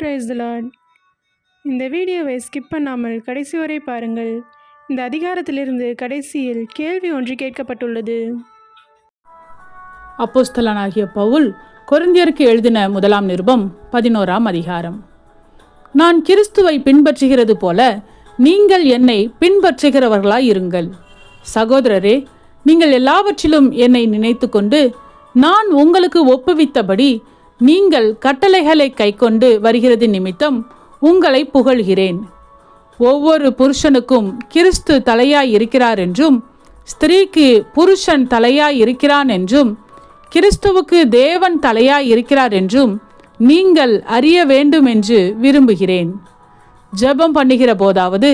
Price Lord இந்த வீடியோவை skip பண்ணாமல் கடைசி வரை பாருங்கள். இந்த அதிகாரத்திலிருந்து கடைசியில் கேள்வி ஒன்று கேட்கப்பட்டுள்ளது. அப்போஸ்தலனாகிய பவுல் கொருந்தியருக்கு எழுதின முதலாம் நிருபம் பதினோராம் அதிகாரம். நான் கிறிஸ்துவை பின்பற்றுகிறது போல நீங்கள் என்னை பின்பற்றுகிறவர்களாய் இருங்கள். சகோதரரே நீங்கள் எல்லாவற்றிலும் என்னை நினைத்து கொண்டு நான் உங்களுக்கு ஒப்புவித்தபடி நீங்கள் கட்டளைகளை கைக்கொண்டு வருகிறது நிமித்தம் உங்களை புகழ்கிறேன். ஒவ்வொரு புருஷனுக்கும் கிறிஸ்து தலையாய் இருக்கிறார் என்றும் ஸ்திரீக்கு புருஷன் தலையாய் இருக்கிறான் என்றும் கிறிஸ்துவுக்கு தேவன் தலையாய் இருக்கிறார் என்றும் நீங்கள் அறிய வேண்டும் என்று விரும்புகிறேன். ஜெபம் பண்ணுகிற போதாவது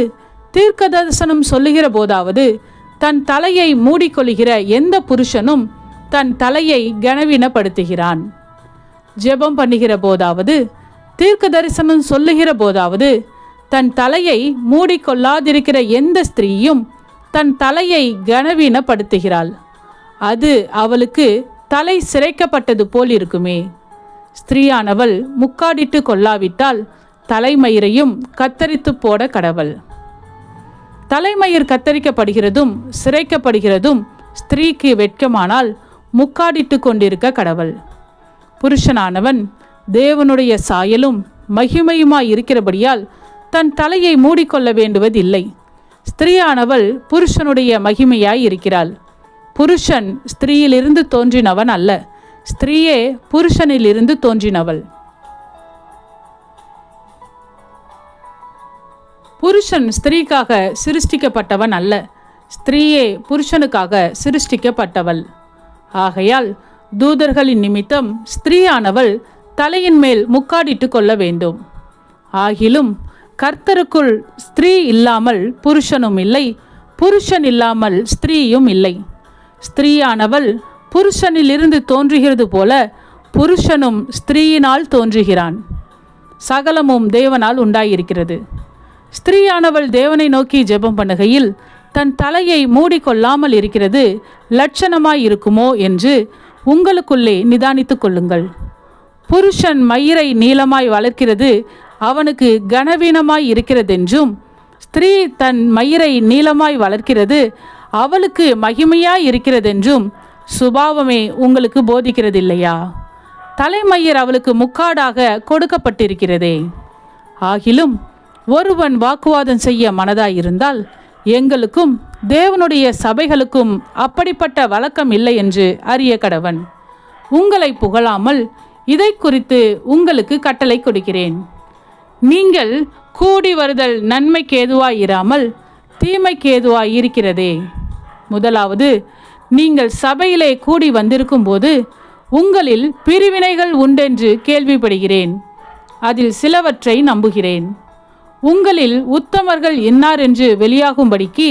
தீர்க்க தரிசனம் சொல்லுகிற போதாவது தன் தலையை மூடிக்கொள்கிற எந்த புருஷனும் தன் தலையை கனவீனப்படுத்துகிறான். ஜெபம் பண்ணுகிற போதாவது தீர்க்க தரிசனம் சொல்லுகிற போதாவது தன் தலையை மூடிக்கொள்ளாதிருக்கிற எந்த ஸ்திரீயும் தன் தலையை கனவீனப்படுத்துகிறாள். அது அவளுக்கு தலை சிரைக்கப்பட்டது போல் இருக்குமே. ஸ்திரீயானவள் முக்காடிட்டு கொள்ளாவிட்டால் தலைமயிரையும் கத்தரித்து போட கடவள். தலைமயிர் கத்தரிக்கப்படுகிறதும் சிரைக்கப்படுகிறதும் ஸ்திரீக்கு வெட்கமானால் முக்காடிட்டு கொண்டிருக்க கடவுள். புருஷனானவன் தேவனுடைய சாயலும் மகிமையுமாய் இருக்கிறபடியால் தன் தலையை மூடிக்கொள்ள வேண்டுவதில்லை. ஸ்திரீயானவள் புருஷனுடைய மகிமையாய் இருக்கிறாள். புருஷன் ஸ்திரீயிலிருந்து தோன்றினவன் அல்ல. ஸ்திரீயே புருஷனிலிருந்து தோன்றினவள். புருஷன் ஸ்திரீக்காக சிருஷ்டிக்கப்பட்டவன் அல்ல. ஸ்திரீயே புருஷனுக்காக சிருஷ்டிக்கப்பட்டவள். ஆகையால் தூதர்களின் நிமித்தம் ஸ்திரீயானவள் தலையின் மேல் முக்காடிட்டு கொள்ள வேண்டும். ஆகிலும் கர்த்தருக்குள் ஸ்திரீ இல்லாமல் புருஷனும் இல்லை புருஷன் இல்லாமல் ஸ்திரீயும் இல்லை. ஸ்திரீயானவள் புருஷனிலிருந்து தோன்றுகிறது போல புருஷனும் ஸ்திரீயினால் தோன்றுகிறான். சகலமும் தேவனால் உண்டாயிருக்கிறது. ஸ்திரீயானவள் தேவனை நோக்கி ஜெபம் பண்ணுகையில் தன் தலையை மூடிக்கொள்ளாமல் இருக்கிறது லட்சணமாயிருக்குமோ என்று உங்களுக்குள்ளே நிதானித்துக் கொள்ளுங்கள். புருஷன் மயிரை நீளமாய் வளர்க்கிறது அவனுக்கு கனவீனமாய் இருக்கிறதென்றும் ஸ்திரீ தன் மயிரை நீளமாய் வளர்க்கிறது அவளுக்கு மகிமையாய் இருக்கிறதென்றும் சுபாவமே உங்களுக்கு போதிக்கிறதில்லையா? தலைமயிர் அவளுக்கு முக்காடாக கொடுக்கப்பட்டிருக்கிறதே. ஆகிலும் ஒருவன் வாக்குவாதம் செய்ய மனதாயிருந்தால் எங்களுக்கும் தேவனுடைய சபைகளுக்கும் அப்படிப்பட்ட வழக்கம் இல்லை என்று அறிய கடவன். உங்களை புகழாமல் இதை குறித்து உங்களுக்கு கட்டளை கொடுக்கிறேன். நீங்கள் கூடி வருதல் நன்மைக்கு ஏதுவாய் இராமல் தீமைக்கு ஏதுவாய் இருக்கிறதே. முதலாவது நீங்கள் சபையிலே கூடி வந்திருக்கும்போது உங்களில் பிரிவினைகள் உண்டென்று கேள்விப்படுகிறேன். அதில் சிலவற்றை நம்புகிறேன். உங்களில் உத்தமர்கள் இன்னார் என்று வெளியாகும்படிக்கு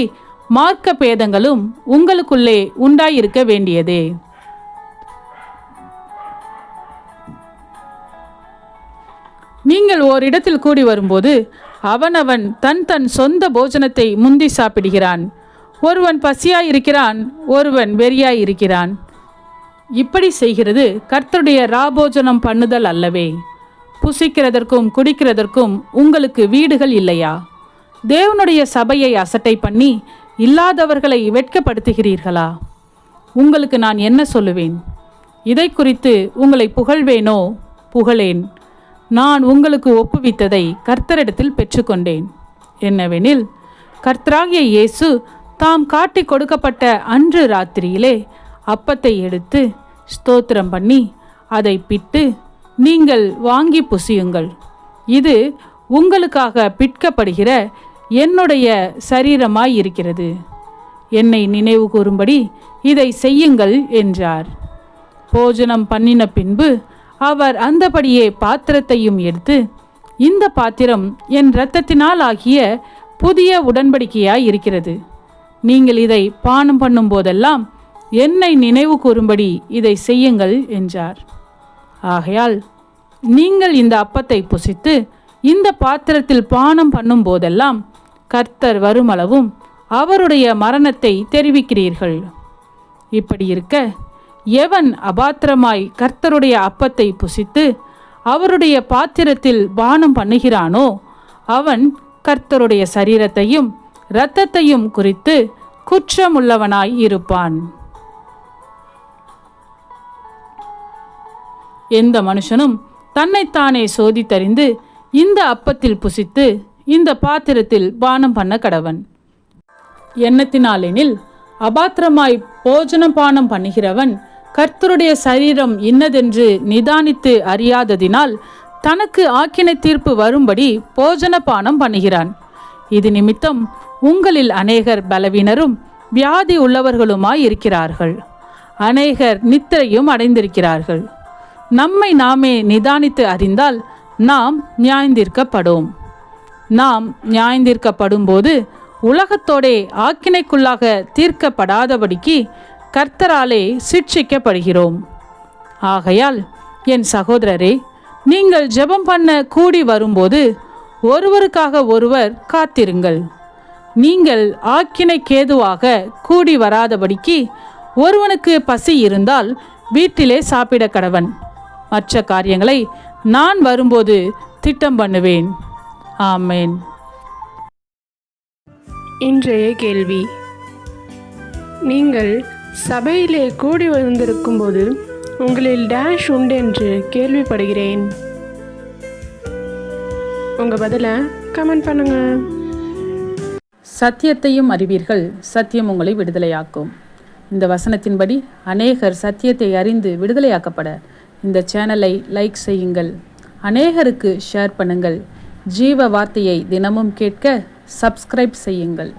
மார்க்க பேதங்களும் உங்களுக்குள்ளே உண்டாயிருக்க வேண்டியதே. நீங்கள் ஓரிடத்தில் கூடி வரும்போது அவனவன் தன் தன் சொந்த போஜனத்தை முந்தி சாப்பிடுகிறான். ஒருவன் பசியாயிருக்கிறான் ஒருவன் வெறியாயிருக்கிறான். இப்படி செய்கிறது கர்த்தருடைய ராபோஜனம் பண்ணுதல் அல்லவே. புசிக்கிறதற்கும் குடிக்கிறதற்கும் உங்களுக்கு வீடுகள் இல்லையா? தேவனுடைய சபையை அசட்டை பண்ணி இல்லாதவர்களை வெட்கப்படுத்துகிறீர்களா? உங்களுக்கு நான் என்ன சொல்லுவேன்? இதை குறித்து உங்களை புகழ்வேனோ? புகழேன். நான் உங்களுக்கு ஒப்புவித்ததை கர்த்தரிடத்தில் பெற்றுக்கொண்டேன். என்னவெனில் கர்த்தராகிய இயேசு தாம் காட்டி கொடுக்கப்பட்ட அன்று ராத்திரியிலே அப்பத்தை எடுத்து ஸ்தோத்திரம் பண்ணி அதை பிட்டு நீங்கள் வாங்கி புசியுங்கள். இது உங்களுக்காக பிற்கப்படுகிற என்னுடைய சரீரமாய் இருக்கிறது. என்னை நினைவு கூறும்படி இதை செய்யுங்கள் என்றார். போஜனம் பண்ணின பின்பு அவர் அந்தபடியே பாத்திரத்தையும் எடுத்து இந்த பாத்திரம் என் இரத்தத்தினால் ஆகிய புதிய உடன்படிக்கையாய் இருக்கிறது. நீங்கள் இதை பானம் பண்ணும் போதெல்லாம் என்னை நினைவு கூறும்படி இதை செய்யுங்கள் என்றார். ஆகையால் நீங்கள் இந்த அப்பத்தை புசித்து இந்த பாத்திரத்தில் பானம் பண்ணும் போதெல்லாம் கர்த்தர் வருமளவும் அவருடைய மரணத்தை தெரிவிக்கிறீர்கள். இப்படி இருக்க எவன் அபாத்திரமாய் கர்த்தருடைய அப்பத்தை புசித்து அவருடைய பாத்திரத்தில் பானம் பண்ணுகிறானோ அவன் கர்த்தருடைய சரீரத்தையும் இரத்தத்தையும் குறித்து குற்றமுள்ளவனாய் இருப்பான். எந்த மனுஷனும் தன்னைத்தானே சோதித்தறிந்து இந்த அப்பத்தில் புசித்து இந்த பாத்திரத்தில் பானம் பண்ண கடவன். எண்ணத்தினாலெனில் அபாத்திரமாய் போஜனம் பானம் பண்ணுகிறவன் கர்த்தருடைய சரீரம் இன்னதென்று நிதானித்து அறியாததினால் தனக்கு ஆக்கினை தீர்ப்பு வரும்படி போஜன பானம் பண்ணுகிறான். இது நிமித்தம் உங்களில் அநேகர் பலவீனரும் வியாதி உள்ளவர்களுமாய் இருக்கிறார்கள் அநேகர் நித்திரையும் அடைந்திருக்கிறார்கள். நம்மை நாமே நிதானித்து அறிந்தால் நாம் நியாய்ந்திருக்கப்படும். நாம் நியாயந்தீர்க்கப்படும்போது உலகத்தோடே ஆக்கினைக்குள்ளாக தீர்க்கப்படாதபடிக்கு கர்த்தராலே சிட்சிக்கப்படுகிறோம். ஆகையால் என் சகோதரரே நீங்கள் ஜெபம் பண்ண கூடி வரும்போது ஒருவருக்காக ஒருவர் காத்திருங்கள். நீங்கள் ஆக்கினைக்கேதுவாக கூடி வராதபடிக்கு ஒருவனுக்கு பசி இருந்தால் வீட்டிலே சாப்பிட கடவன். மற்ற காரியங்களை நான் வரும்போது திட்டம் பண்ணுவேன். ஆமேன். இன்றைய கேள்வி. நீங்கள் சபையிலே கூடி வந்திருக்கும்போது உங்களில் டேஷ் உண்டு என்று கேள்விப்படுகிறேன். உங்கள் பதிலை கமெண்ட் பண்ணுங்கள் சத்தியத்தையும் அறிவீர்கள் சத்தியம் உங்களை விடுதலையாக்கும். இந்த வசனத்தின்படி அநேகர் சத்தியத்தை அறிந்து விடுதலையாக்கப்பட இந்த சேனலை லைக் செய்யுங்கள். அநேகருக்கு ஷேர் பண்ணுங்கள். ஜீவ வார்த்தையை தினமும் கேட்க சப்ஸ்கிரைப் செய்யுங்கள்.